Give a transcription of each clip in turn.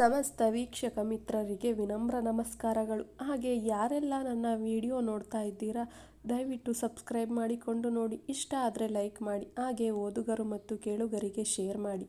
ಸಮಸ್ತ ವೀಕ್ಷಕ ಮಿತ್ರರಿಗೆ ವಿನಮ್ರ ನಮಸ್ಕಾರಗಳು. ಹಾಗೆ ಯಾರೆಲ್ಲ ನನ್ನ ವಿಡಿಯೋ ನೋಡ್ತಾ ಇದ್ದೀರಾ, ದಯವಿಟ್ಟು ಸಬ್ಸ್ಕ್ರೈಬ್ ಮಾಡಿಕೊಂಡು ನೋಡಿ. ಇಷ್ಟ ಆದರೆ ಲೈಕ್ ಮಾಡಿ, ಹಾಗೆ ಓದುಗರು ಮತ್ತು ಕೇಳುಗರಿಗೆ ಶೇರ್ ಮಾಡಿ.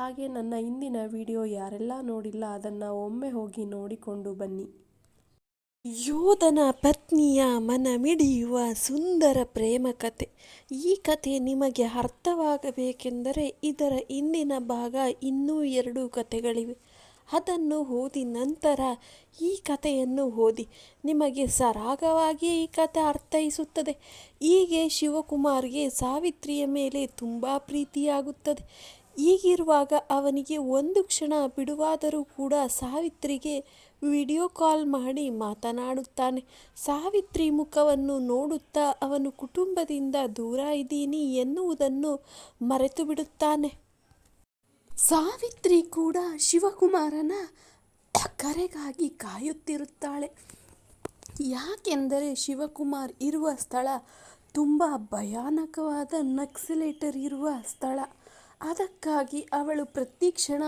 ಹಾಗೆ ನನ್ನ ಇಂದಿನ ವಿಡಿಯೋ ಯಾರೆಲ್ಲ ನೋಡಿಲ್ಲ, ಅದನ್ನು ಒಮ್ಮೆ ಹೋಗಿ ನೋಡಿಕೊಂಡು ಬನ್ನಿ. ಯೋಧನ ಪತ್ನಿಯ ಮನಮಿಡಿಯುವ ಸುಂದರ ಪ್ರೇಮ ಕತೆ. ಈ ಕತೆ ನಿಮಗೆ ಅರ್ಥವಾಗಬೇಕೆಂದರೆ ಇದರ ಇಂದಿನ ಭಾಗ ಇನ್ನೂ ಎರಡು ಕಥೆಗಳಿವೆ ಅದನ್ನು ಓದಿ ನಂತರ ಈ ಕಥೆಯನ್ನು ಓದಿ. ನಿಮಗೆ ಸರಾಗವಾಗಿ ಈ ಕಥೆ ಅರ್ಥೈಸುತ್ತದೆ. ಹೀಗೆ ಶಿವಕುಮಾರ್ಗೆ ಸಾವಿತ್ರಿಯ ಮೇಲೆ ತುಂಬ ಪ್ರೀತಿಯಾಗುತ್ತದೆ. ಈಗಿರುವಾಗ ಅವನಿಗೆ ಒಂದು ಕ್ಷಣ ಬಿಡುವಾದರೂ ಕೂಡ ಸಾವಿತ್ರಿಗೆ ವಿಡಿಯೋ ಕಾಲ್ ಮಾಡಿ ಮಾತನಾಡುತ್ತಾನೆ. ಸಾವಿತ್ರಿ ಮುಖವನ್ನು ನೋಡುತ್ತಾ ಅವನು ಕುಟುಂಬದಿಂದ ದೂರ ಇದ್ದೀನಿ ಎನ್ನುವುದನ್ನು ಮರೆತು ಬಿಡುತ್ತಾನೆ ಸಾವಿತ್ರಿ ಕೂಡ ಶಿವಕುಮಾರನ ಕರೆಗಾಗಿ ಕಾಯುತ್ತಿರುತ್ತಾಳೆ. ಯಾಕೆಂದರೆ ಶಿವಕುಮಾರ್ ಇರುವ ಸ್ಥಳ ತುಂಬ ಭಯಾನಕವಾದ ನಕ್ಸಲೇಟರ್ ಇರುವ ಸ್ಥಳ. ಅದಕ್ಕಾಗಿ ಅವಳು ಪ್ರತಿ ಕ್ಷಣ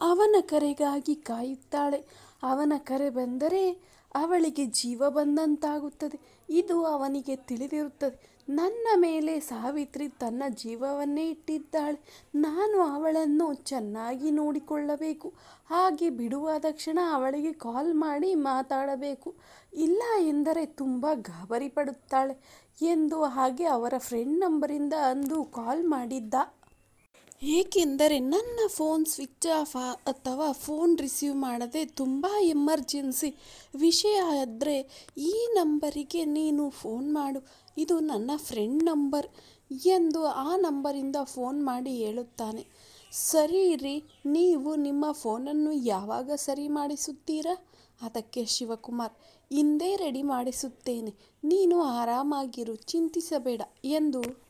ಅವನ ಕರೆಗಾಗಿ ಕಾಯುತ್ತಾಳೆ. ಅವನ ಕರೆ ಬಂದರೆ ಅವಳಿಗೆ ಜೀವ ಬಂದಂತಾಗುತ್ತದೆ. ಇದು ಅವನಿಗೆ ತಿಳಿದಿರುತ್ತದೆ. ನನ್ನ ಮೇಲೆ ಸಾವಿತ್ರಿ ತನ್ನ ಜೀವವನ್ನೇ ಇಟ್ಟಿದ್ದಾಳೆ. ನಾನು ಅವಳನ್ನು ಚೆನ್ನಾಗಿ ನೋಡಿಕೊಳ್ಳಬೇಕು. ಹಾಗೆ ಬಿಡುವಾದ ಕ್ಷಣ ಅವಳಿಗೆ ಕಾಲ್ ಮಾಡಿ ಮಾತಾಡಬೇಕು. ಇಲ್ಲ ಎಂದರೆ ತುಂಬ ಗಾಬರಿ ಪಡುತ್ತಾಳೆ ಎಂದು ಹಾಗೆ ಅವರ ಫ್ರೆಂಡ್ ನಂಬರಿಂದ ಅಂದು ಕಾಲ್ ಮಾಡಿದ್ದ. ಏಕೆಂದರೆ ನನ್ನ ಫೋನ್ ಸ್ವಿಚ್ ಆಫ್ ಅಥವಾ ಫೋನ್ ರಿಸೀವ್ ಮಾಡದೆ ತುಂಬ ಎಮರ್ಜೆನ್ಸಿ ವಿಷಯ ಆದರೆ ಈ ನಂಬರಿಗೆ ನೀನು ಫೋನ್ ಮಾಡು. ಇದು ನನ್ನ ಫ್ರೆಂಡ್ ನಂಬರ್ ಎಂದು ಆ ನಂಬರಿಂದ ಫೋನ್ ಮಾಡಿ ಹೇಳುತ್ತಾನೆ. ಸರಿ ರೀ, ನೀವು ನಿಮ್ಮ ಫೋನನ್ನು ಯಾವಾಗ ಸರಿ ಮಾಡಿಸುತ್ತೀರಾ? ಅದಕ್ಕೆ ಶಿವಕುಮಾರ್ ಹಿಂದೆ ರೆಡಿ ಮಾಡಿಸುತ್ತೇನೆ. ನೀನು ಆರಾಮಾಗಿರು, ಚಿಂತಿಸಬೇಡ ಎಂದು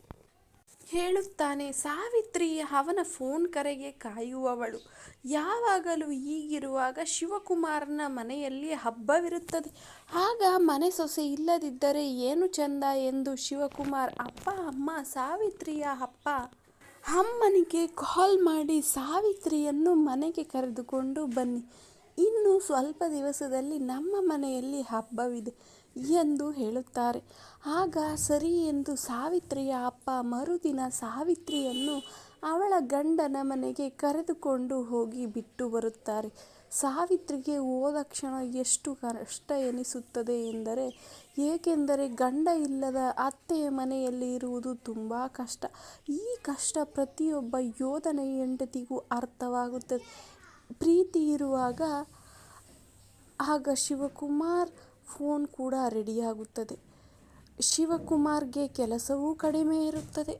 ಹೇಳುತ್ತಾನೆ ಸಾವಿತ್ರಿ ಅವನ ಫೋನ್ ಕರೆಗೆ ಕಾಯುವವಳು. ಯಾವಾಗಲೂ ಹೀಗಿರುವಾಗ ಶಿವಕುಮಾರನ ಮನೆಯಲ್ಲಿ ಹಬ್ಬವಿರುತ್ತದೆ. ಆಗ ಮನೆ ಸೊಸೆ ಇಲ್ಲದಿದ್ದರೆ ಏನು ಚಂದ ಎಂದು ಶಿವಕುಮಾರ್, ಅಪ್ಪ, ಅಮ್ಮ, ಸಾವಿತ್ರಿಯ ಅಪ್ಪ. ಅಮ್ಮನಿಗೆ ಕಾಲ್ ಮಾಡಿ ಸಾವಿತ್ರಿಯನ್ನು ಮನೆಗೆ ಕರೆದುಕೊಂಡು ಬನ್ನಿ. ಇನ್ನು ಸ್ವಲ್ಪ ದಿವಸದಲ್ಲಿ ನಮ್ಮ ಮನೆಯಲ್ಲಿ ಹಬ್ಬವಿದೆ. ಎಂದು ಹೇಳುತ್ತಾರೆ. ಆಗ ಸರಿ ಎಂದು ಸಾವಿತ್ರಿಯ ಅಪ್ಪ ಮರುದಿನ ಸಾವಿತ್ರಿಯನ್ನು ಅವಳ ಗಂಡನ ಮನೆಗೆ ಕರೆದುಕೊಂಡು ಹೋಗಿ ಬಿಟ್ಟು ಬರುತ್ತಾರೆ. ಸಾವಿತ್ರಿಗೆ ಹೋದ ಕ್ಷಣ ಎಷ್ಟು ಕಷ್ಟ ಎನಿಸುತ್ತದೆ ಎಂದರೆ, ಏಕೆಂದರೆ ಗಂಡ ಇಲ್ಲದ ಅತ್ತೆಯ ಮನೆಯಲ್ಲಿ ಇರುವುದು ತುಂಬ ಕಷ್ಟ. ಈ ಕಷ್ಟ ಪ್ರತಿಯೊಬ್ಬ ಯೋಧನ ಹೆಂಡತಿಗೂ ಅರ್ಥವಾಗುತ್ತದೆ. ಪ್ರೀತಿ ಇರುವಾಗ ಆಗ ಶಿವಕುಮಾರ್ ಫೋನ್ ಕೂಡ ರೆಡಿಯಾಗುತ್ತದೆ ಶಿವಕುಮಾರ್ಗೆ ಕೆಲಸವೂ ಕಡಿಮೆ ಇರುತ್ತದೆ.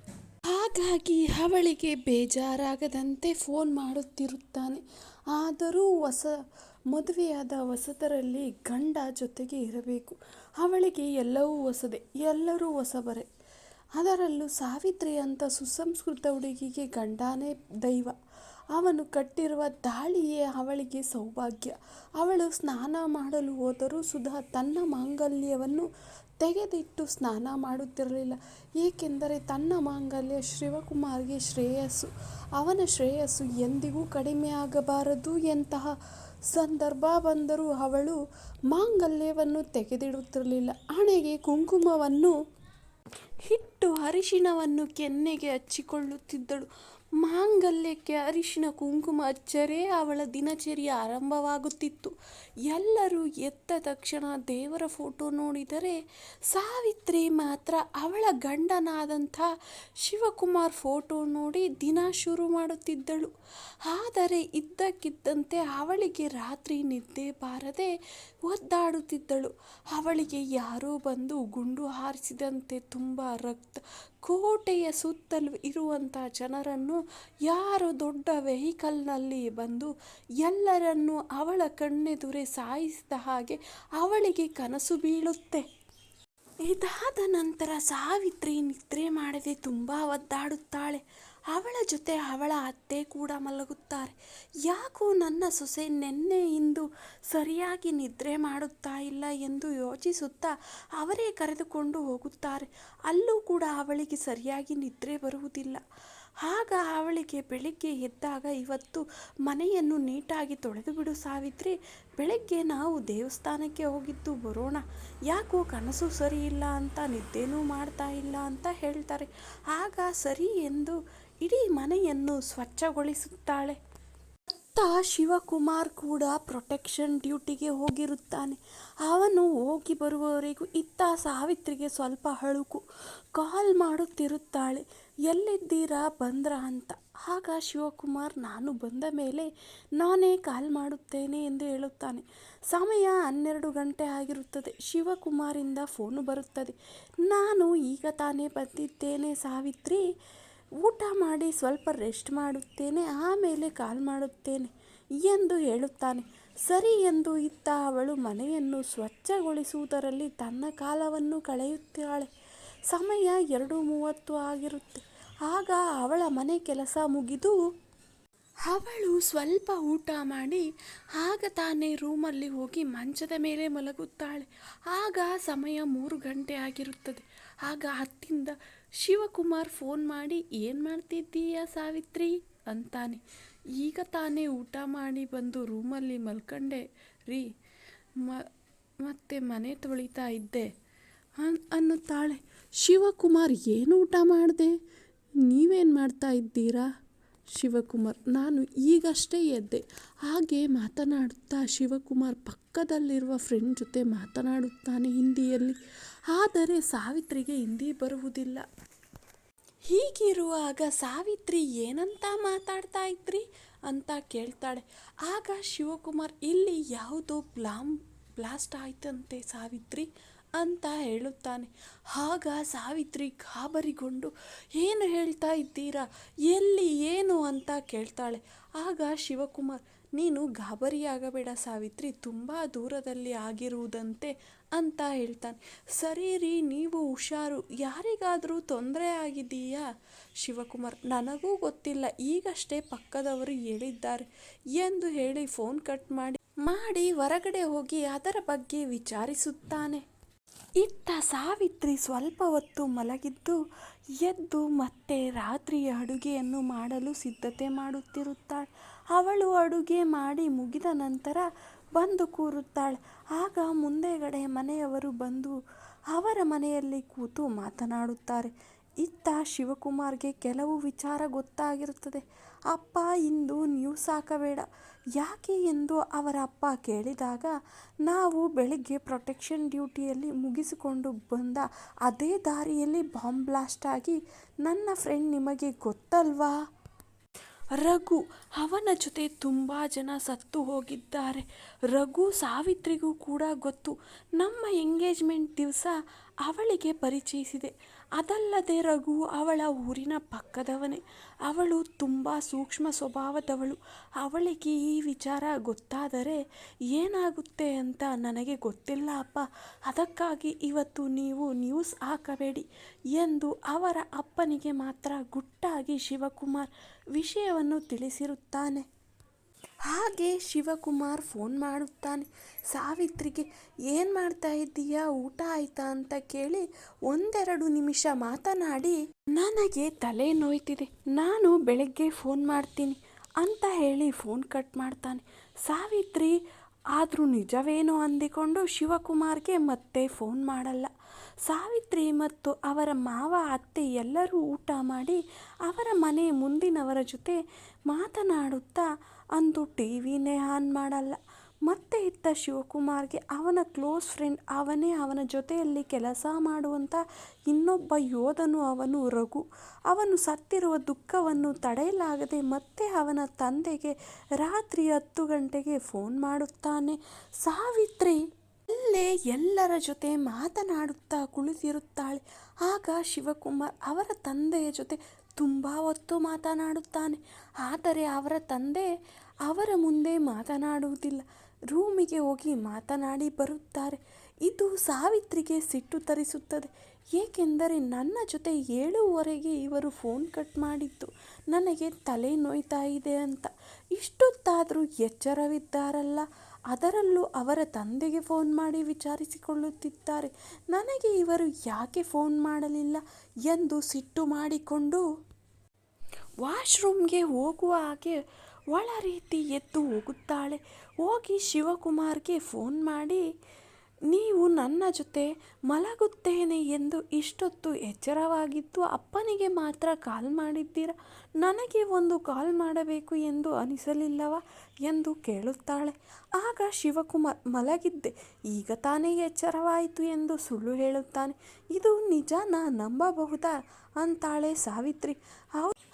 ಹಾಗಾಗಿ ಅವಳಿಗೆ ಬೇಜಾರಾಗದಂತೆ ಫೋನ್ ಮಾಡುತ್ತಿರುತ್ತಾನೆ. ಆದರೂ ಹೊಸ, ಮದುವೆಯಾದ ಹೊಸದರಲ್ಲಿ ಗಂಡ ಜೊತೆಗೆ ಇರಬೇಕು. ಅವಳಿಗೆ ಎಲ್ಲವೂ ಹೊಸದೆ, ಎಲ್ಲರೂ ಹೊಸಬರೆ. ಅದರಲ್ಲೂ ಸಾವಿತ್ರಿ ಅಂತ ಸುಸಂಸ್ಕೃತ ಹುಡುಗಿಗೆ ಗಂಡನೇ ದೈವ. ಅವನು ಕಟ್ಟಿರುವ ದಾಳಿಯೇ ಅವಳಿಗೆ ಸೌಭಾಗ್ಯ. ಅವಳು ಸ್ನಾನ ಮಾಡಲು ಹೋದರೂ ಸುಧಾ ತನ್ನ ಮಾಂಗಲ್ಯವನ್ನು ತೆಗೆದಿಟ್ಟು ಸ್ನಾನ ಮಾಡುತ್ತಿರಲಿಲ್ಲ. ಏಕೆಂದರೆ ತನ್ನ ಮಾಂಗಲ್ಯ ಶಿವಕುಮಾರ್ಗೆ ಶ್ರೇಯಸ್ಸು. ಅವನ ಶ್ರೇಯಸ್ಸು ಎಂದಿಗೂ ಕಡಿಮೆಯಾಗಬಾರದು ಎಂತಹ ಸಂದರ್ಭ ಬಂದರೂ ಅವಳು ಮಾಂಗಲ್ಯವನ್ನು ತೆಗೆದಿಡುತ್ತಿರಲಿಲ್ಲ. ಹಣೆಗೆ ಕುಂಕುಮವನ್ನು ಹಿಟ್ಟು ಅರಿಶಿಣವನ್ನು ಕೆನ್ನೆಗೆ ಹಚ್ಚಿಕೊಳ್ಳುತ್ತಿದ್ದಳು. ಮಾಂಗಲ್ಯಕ್ಕೆ ಅರಿಶಿನ, ಕುಂಕುಮ ಹಚ್ಚರೆ ಅವಳ ದಿನಚರಿ ಆರಂಭವಾಗುತ್ತಿತ್ತು. ಎಲ್ಲರೂ ಎದ್ದ ತಕ್ಷಣ ದೇವರ ಫೋಟೋ ನೋಡಿದರೆ ಸಾವಿತ್ರಿ ಮಾತ್ರ ಅವಳ ಗಂಡನಾದಂಥ ಶಿವಕುಮಾರ್ ಫೋಟೋ ನೋಡಿ ದಿನ ಶುರು ಮಾಡುತ್ತಿದ್ದಳು. ಆದರೆ ಇದ್ದಕ್ಕಿದ್ದಂತೆ ಅವಳಿಗೆ ರಾತ್ರಿ ನಿದ್ದೆ ಬಾರದೆ ಒದ್ದಾಡುತ್ತಿದ್ದಳು. ಅವಳಿಗೆ ಯಾರೋ ಬಂದು ಗುಂಡು ಹಾರಿಸಿದಂತೆ ತುಂಬ ರಕ್ತ ಕೋಟೆಯ ಸುತ್ತಲೂ ಇರುವಂಥ ಜನರನ್ನು ಯಾರೋ ದೊಡ್ಡ ವೆಹಿಕಲ್ನಲ್ಲಿ ಬಂದು ಎಲ್ಲರನ್ನೂ ಅವಳ ಕಣ್ಣೆದುರೆ ಸಾಯಿಸಿದ ಹಾಗೆ ಅವಳಿಗೆ ಕನಸು ಬೀಳುತ್ತೆ. ಇದಾದ ನಂತರ ಸಾವಿತ್ರಿ ನಿದ್ರೆ ಮಾಡದೆ ತುಂಬ ಒದ್ದಾಡುತ್ತಾಳೆ. ಅವಳ ಜೊತೆ ಅವಳ ಅತ್ತೆ ಕೂಡ ಮಲಗುತ್ತಾರೆ. ಯಾಕೋ ನನ್ನ ಸೊಸೆ ನೆನ್ನೆ ಇಂದು ಸರಿಯಾಗಿ ನಿದ್ರೆ ಮಾಡುತ್ತಾ ಇಲ್ಲ ಎಂದು ಯೋಚಿಸುತ್ತಾ ಅವರೇ ಕರೆದುಕೊಂಡು ಹೋಗುತ್ತಾರೆ. ಅಲ್ಲೂ ಕೂಡ ಅವಳಿಗೆ ಸರಿಯಾಗಿ ನಿದ್ರೆ ಬರುವುದಿಲ್ಲ. ಆಗ ಅವಳಿಗೆ ಬೆಳಿಗ್ಗೆ ಎದ್ದಾಗ ಇವತ್ತು ಮನೆಯನ್ನು ನೀಟಾಗಿ ತೊಳೆದು ಬಿಡು ಸಾವಿತ್ರಿ. ಬೆಳಗ್ಗೆ ನಾವು ದೇವಸ್ಥಾನಕ್ಕೆ ಹೋಗಿದ್ದು ಬರೋಣ. ಯಾಕೋ ಕನಸು ಸರಿ ಇಲ್ಲ ಅಂತ, ನಿದ್ದೆನೂ ಮಾಡ್ತಾ ಇಲ್ಲ ಅಂತ ಹೇಳ್ತಾರೆ. ಆಗ ಸರಿ ಎಂದು ಇಡೀ ಮನೆಯನ್ನು ಸ್ವಚ್ಛಗೊಳಿಸುತ್ತಾಳೆ. ಅತ್ತ ಶಿವಕುಮಾರ್ ಕೂಡ ಪ್ರೊಟೆಕ್ಷನ್ ಡ್ಯೂಟಿಗೆ ಹೋಗಿರುತ್ತಾನೆ. ಅವನು ಹೋಗಿ ಬರುವವರೆಗೂ ಇತ್ತ ಸಾವಿತ್ರಿಗೆ ಸ್ವಲ್ಪ ಹಳುಕು. ಕಾಲ್ ಮಾಡುತ್ತಿರುತ್ತಾಳೆ. ಎಲ್ಲಿದ್ದೀರಾ ಬಂದ್ರ ಅಂತ. ಆಗ ಶಿವಕುಮಾರ್, ನಾನು ಬಂದ ಮೇಲೆ ನಾನೇ ಕಾಲ್ ಮಾಡುತ್ತೇನೆ ಎಂದು ಹೇಳುತ್ತಾನೆ. ಸಮಯ ಹನ್ನೆರಡು ಗಂಟೆ ಆಗಿರುತ್ತದೆ. ಶಿವಕುಮಾರಿಂದ ಫೋನು ಬರುತ್ತದೆ. ನಾನು ಈಗ ತಾನೇ ಬಂದಿದ್ದೇನೆ ಸಾವಿತ್ರಿ. ಊಟ ಮಾಡಿ ಸ್ವಲ್ಪ ರೆಸ್ಟ್ ಮಾಡುತ್ತೇನೆ. ಆಮೇಲೆ ಕಾಲ್ ಮಾಡುತ್ತೇನೆ ಎಂದು ಹೇಳುತ್ತಾನೆ. ಸರಿ ಎಂದು ಇತ್ತ ಅವಳು ಮನೆಯನ್ನು ಸ್ವಚ್ಛಗೊಳಿಸುವುದರಲ್ಲಿ ತನ್ನ ಕಾಲವನ್ನು ಕಳೆಯುತ್ತಾಳೆ. ಸಮಯ ಎರಡು ಮೂವತ್ತು ಆಗಿರುತ್ತೆ. ಆಗ ಅವಳ ಮನೆ ಕೆಲಸ ಮುಗಿದು ಅವಳು ಸ್ವಲ್ಪ ಊಟ ಮಾಡಿ ಆಗ ತಾನೇ ರೂಮಲ್ಲಿ ಹೋಗಿ ಮಂಚದ ಮೇಲೆ ಮಲಗುತ್ತಾಳೆ. ಆಗ ಸಮಯ ಮೂರು ಗಂಟೆ ಆಗಿರುತ್ತದೆ. ಆಗ ಹತ್ತಿಂದ ಶಿವಕುಮಾರ್ ಫೋನ್ ಮಾಡಿ, ಏನು ಮಾಡ್ತಿದ್ದೀಯಾ ಸಾವಿತ್ರಿ? ಅಂತಾನೆ. ಈಗ ತಾನೇ ಊಟ ಮಾಡಿ ಬಂದು ರೂಮಲ್ಲಿ ಮಲ್ಕಂಡೆ. ರೀ ಮತ್ತೆ ಮನೆ ತೊಳಿತಾ ಇದ್ದೆ. ಅನ್, ಅನ್ನುತ್ತಾಳೆ. ಶಿವಕುಮಾರ್ ಏನು ಊಟ ಮಾಡಿದೆ? ನೀವೇನು ಮಾಡ್ತಾ ಇದ್ದೀರಾ? ಶಿವಕುಮಾರ್, ನಾನು ಈಗಷ್ಟೇ ಎದ್ದೆ. ಹಾಗೆ ಮಾತನಾಡುತ್ತಾ ಶಿವಕುಮಾರ್ ಪಕ್ಕದಲ್ಲಿರುವ ಫ್ರೆಂಡ್ ಜೊತೆ ಮಾತನಾಡುತ್ತಾನೆ ಹಿಂದಿಯಲ್ಲಿ. ಆದರೆ ಸಾವಿತ್ರಿಗೆ ಹಿಂದಿ ಬರುವುದಿಲ್ಲ. ಹೀಗಿರುವಾಗ ಸಾವಿತ್ರಿ ಏನಂತ ಮಾತಾಡ್ತಾ ಇದ್ರಿ? ಅಂತ ಕೇಳ್ತಾಳೆ. ಆಗ ಶಿವಕುಮಾರ್, ಇಲ್ಲಿ ಯಾವುದೋ ಬ್ಲಾಮ್, ಬ್ಲಾಸ್ಟ್ ಆಯ್ತಂತೆ ಸಾವಿತ್ರಿ. ಅಂತ ಹೇಳುತ್ತಾನೆ. ಆಗ ಸಾವಿತ್ರಿ ಗಾಬರಿಗೊಂಡು, ಏನು ಹೇಳ್ತಾ ಇದ್ದೀರಾ? ಎಲ್ಲಿ ಏನು ಅಂತ ಕೇಳ್ತಾಳೆ. ಆಗ ಶಿವಕುಮಾರ್, ನೀನು ಗಾಬರಿಯಾಗಬೇಡ ಸಾವಿತ್ರಿ, ತುಂಬ ದೂರದಲ್ಲಿ ಆಗಿರುವುದಂತೆ ಅಂತ ಹೇಳ್ತಾನೆ. ಸರಿ ರೀ, ನೀವು ಹುಷಾರು. ಯಾರಿಗಾದರೂ ತೊಂದರೆ ಆಗಿದೆಯಾ ಶಿವಕುಮಾರ್, ನನಗೂ ಗೊತ್ತಿಲ್ಲ. ಈಗಷ್ಟೇ ಪಕ್ಕದವರು ಹೇಳಿದ್ದಾರೆ. ಎಂದು ಹೇಳಿ ಫೋನ್ ಕಟ್ ಮಾಡಿ ಮಾಡಿ ಹೊರಗಡೆ ಹೋಗಿ ಅದರ ಬಗ್ಗೆ ವಿಚಾರಿಸುತ್ತಾನೆ. ಇತ್ತ ಸಾವಿತ್ರಿ ಸ್ವಲ್ಪ ಹೊತ್ತು ಮಲಗಿದ್ದು ಎದ್ದು ಮತ್ತೆ ರಾತ್ರಿಯ ಅಡುಗೆಯನ್ನು ಮಾಡಲು ಸಿದ್ಧತೆ ಮಾಡುತ್ತಿರುತ್ತಾಳೆ. ಅವಳು ಅಡುಗೆ ಮಾಡಿ ಮುಗಿದ ನಂತರ ಬಂದು ಕೂರುತ್ತಾಳೆ. ಆಗ ಮುಂದೆಗಡೆ ಮನೆಯವರು ಬಂದು ಅವರ ಮನೆಯಲ್ಲಿ ಕೂತು ಮಾತನಾಡುತ್ತಾರೆ. ಇತ್ತ ಶಿವಕುಮಾರ್ಗೆ ಕೆಲವು ವಿಚಾರ ಗೊತ್ತಾಗಿರುತ್ತದೆ. ಅಪ್ಪ, ಇಂದು ನ್ಯೂಸ್ ಹಾಕಬೇಡ ಯಾಕೆ ಎಂದು ಅವರ ಅಪ್ಪ ಕೇಳಿದಾಗ, ನಾವು ಬೆಳಿಗ್ಗೆ ಪ್ರೊಟೆಕ್ಷನ್ ಡ್ಯೂಟಿಯಲ್ಲಿ ಮುಗಿಸಿಕೊಂಡು ಬಂದ ಅದೇ ದಾರಿಯಲ್ಲಿ ಬಾಂಬ್ ಬ್ಲಾಸ್ಟ್ ಆಗಿ ನನ್ನ ಫ್ರೆಂಡ್ ನಿಮಗೆ ಗೊತ್ತಲ್ವಾ? ರಘು, ಅವನ ಜೊತೆ ತುಂಬ ಜನ ಸತ್ತು ಹೋಗಿದ್ದಾರೆ. ರಘು ಸಾವಿತ್ರಿಗೂ ಕೂಡ ಗೊತ್ತು. ನಮ್ಮ ಎಂಗೇಜ್ಮೆಂಟ್ ದಿವಸ ಅವಳಿಗೆ ಪರಿಚಯಿಸಿದೆ. ಅದಲ್ಲದೆ ರಘು ಅವಳ ಊರಿನ ಪಕ್ಕದವನೇ. ಅವಳು ತುಂಬ ಸೂಕ್ಷ್ಮ ಸ್ವಭಾವದವಳು. ಅವಳಿಗೆ ಈ ವಿಚಾರ ಗೊತ್ತಾದರೆ ಏನಾಗುತ್ತೆ ಅಂತ ನನಗೆ ಗೊತ್ತಿಲ್ಲ ಅಪ್ಪ. ಅದಕ್ಕಾಗಿ ಇವತ್ತು ನೀವು ನ್ಯೂಸ್ ಹಾಕಬೇಡಿ ಎಂದು ಅವರ ಅಪ್ಪನಿಗೆ ಮಾತ್ರ ಗುಟ್ಟಾಗಿ ಶಿವಕುಮಾರ್ ವಿಷಯವನ್ನು ತಿಳಿಸಿರುತ್ತಾನೆ. ಹಾಗೆ ಶಿವಕುಮಾರ್ ಫೋನ್ ಮಾಡುತ್ತಾನೆ. ಸಾವಿತ್ರಿಗೆ, ಏನು ಮಾಡ್ತಾ ಇದ್ದೀಯಾ? ಊಟ ಆಯ್ತಾ? ಅಂತ ಕೇಳಿ ಒಂದೆರಡು ನಿಮಿಷ ಮಾತನಾಡಿ, ನನಗೆ ತಲೆ ನೋಯ್ತಿದೆ. ನಾನು ಬೆಳಗ್ಗೆ ಫೋನ್ ಮಾಡ್ತೀನಿ ಅಂತ ಹೇಳಿ ಫೋನ್ ಕಟ್ ಮಾಡ್ತಾನೆ. ಸಾವಿತ್ರಿ, ಆದರೂ ನಿಜವೇನೋ? ಅಂದಿಕೊಂಡು ಶಿವಕುಮಾರ್ಗೆ ಮತ್ತೆ ಫೋನ್ ಮಾಡಲ್ಲ. ಸಾವಿತ್ರಿ ಮತ್ತು ಅವರ ಮಾವ, ಅತ್ತೆ ಎಲ್ಲರೂ ಊಟ ಮಾಡಿ ಅವರ ಮನೆ ಮುಂದಿನವರ ಜೊತೆ ಮಾತನಾಡುತ್ತಾ ಅಂದು ಟಿ ವಿನೇ ಆನ್ ಮಾಡಲ್ಲ. ಮತ್ತೆ ಇತ್ತ ಶಿವಕುಮಾರ್ಗೆ ಅವನ ಕ್ಲೋಸ್ ಫ್ರೆಂಡ್ ಅವನೇ ಅವನ ಜೊತೆಯಲ್ಲಿ ಕೆಲಸ ಮಾಡುವಂಥ ಇನ್ನೊಬ್ಬ ಯೋಧನು ಅವನು ರಘು. ಅವನು ಸತ್ತಿರುವ ದುಃಖವನ್ನು ತಡೆಯಲಾಗದೆ ಮತ್ತೆ ಅವನ ತಂದೆಗೆ ರಾತ್ರಿ ಹತ್ತು ಗಂಟೆಗೆ ಫೋನ್ ಮಾಡುತ್ತಾನೆ. ಸಾವಿತ್ರಿ ಅಲ್ಲೇ ಎಲ್ಲರ ಜೊತೆ ಮಾತನಾಡುತ್ತಾ ಕುಳಿತಿರುತ್ತಾಳೆ. ಆಗ ಶಿವಕುಮಾರ್ ಅವರ ತಂದೆಯ ಜೊತೆ ತುಂಬ ಹೊತ್ತು ಮಾತನಾಡುತ್ತಾನೆ. ಆದರೆ ಅವರ ತಂದೆ ಅವರ ಮುಂದೆ ಮಾತನಾಡುವುದಿಲ್ಲ. ರೂಮಿಗೆ ಹೋಗಿ ಮಾತನಾಡಿ ಬರುತ್ತಾರೆ. ಇದು ಸಾವಿತ್ರಿಗೆ ಸಿಟ್ಟು ತರಿಸುತ್ತದೆ. ಏಕೆಂದರೆ ನನ್ನ ಜೊತೆ ಏಳುವರೆಗೆ ಇವರು ಫೋನ್ ಕಟ್ ಮಾಡಿದ್ದು. ನನಗೆ ತಲೆ ನೋಯ್ತಾ ಇದೆ ಅಂತ. ಇಷ್ಟೊತ್ತಾದರೂ ಎಚ್ಚರವಿದ್ದಾರಲ್ಲ. ಅದರಲ್ಲೂ ಅವರ ತಂದೆಗೆ ಫೋನ್ ಮಾಡಿ ವಿಚಾರಿಸಿಕೊಳ್ಳುತ್ತಿದ್ದಾರೆ. ನನಗೆ ಇವರು ಯಾಕೆ ಫೋನ್ ಮಾಡಲಿಲ್ಲ ಎಂದು ಸಿಟ್ಟು ಮಾಡಿಕೊಂಡು, ವಾಶ್ರೂಮ್ಗೆ ಹೋಗುವ ಹಾಗೆ ಒಳ ರೀತಿ ಎದ್ದು ಹೋಗುತ್ತಾಳೆ. ಹೋಗಿ ಶಿವಕುಮಾರ್ಗೆ ಫೋನ್ ಮಾಡಿ ನೀವು ನನ್ನ ಜೊತೆ ಮಲಗುತ್ತೇನೆ ಎಂದು ಇಷ್ಟೊತ್ತು ಎಚ್ಚರವಾಗಿದ್ದು ಅಪ್ಪನಿಗೆ ಮಾತ್ರ ಕಾಲ್ ಮಾಡಿದ್ದೀರ? ನನಗೆ ಒಂದು ಕಾಲ್ ಮಾಡಬೇಕು ಎಂದು ಅನಿಸಲಿಲ್ಲವ ಎಂದು ಕೇಳುತ್ತಾಳೆ. ಆಗ ಶಿವಕುಮಾರ್ ಮಲಗಿದ್ದೆ. ಈಗ ತಾನೇ ಎಚ್ಚರವಾಯಿತು ಎಂದು ಸುಳ್ಳು ಹೇಳುತ್ತಾನೆ. ಇದು ನಿಜನಾ ನಂಬಬಹುದಾ? ಅಂತಾಳೆ ಸಾವಿತ್ರಿ.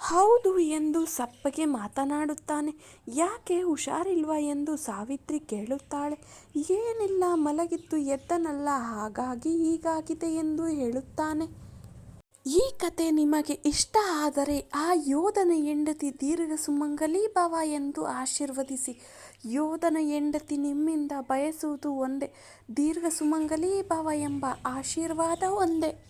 ಹೌದು ಎಂದು ಸಪ್ಪಗೆ ಮಾತನಾಡುತ್ತಾನೆ. ಯಾಕೆ ಹುಷಾರಿಲ್ವಾ ಎಂದು ಸಾವಿತ್ರಿ ಕೇಳುತ್ತಾಳೆ. ಏನಿಲ್ಲ ಮಲಗಿದ್ದು ಎದ್ದನಲ್ಲ, ಹಾಗಾಗಿ ಹೀಗಾಗಿದೆ ಎಂದು ಹೇಳುತ್ತಾನೆ. ಈ ಕತೆ ನಿಮಗೆ ಇಷ್ಟ ಆದರೆ ಆ ಯೋಧನ ಹೆಂಡತಿ ದೀರ್ಘ ಸುಮಂಗಲಿ ಭವ ಎಂದು ಆಶೀರ್ವದಿಸಿ. ಯೋಧನ ಹೆಂಡತಿ ನಿಮ್ಮಿಂದ ಬಯಸುವುದು ಒಂದೇ ದೀರ್ಘ ಸುಮಂಗಲಿ ಭವ ಎಂಬ ಆಶೀರ್ವಾದ ಒಂದೇ.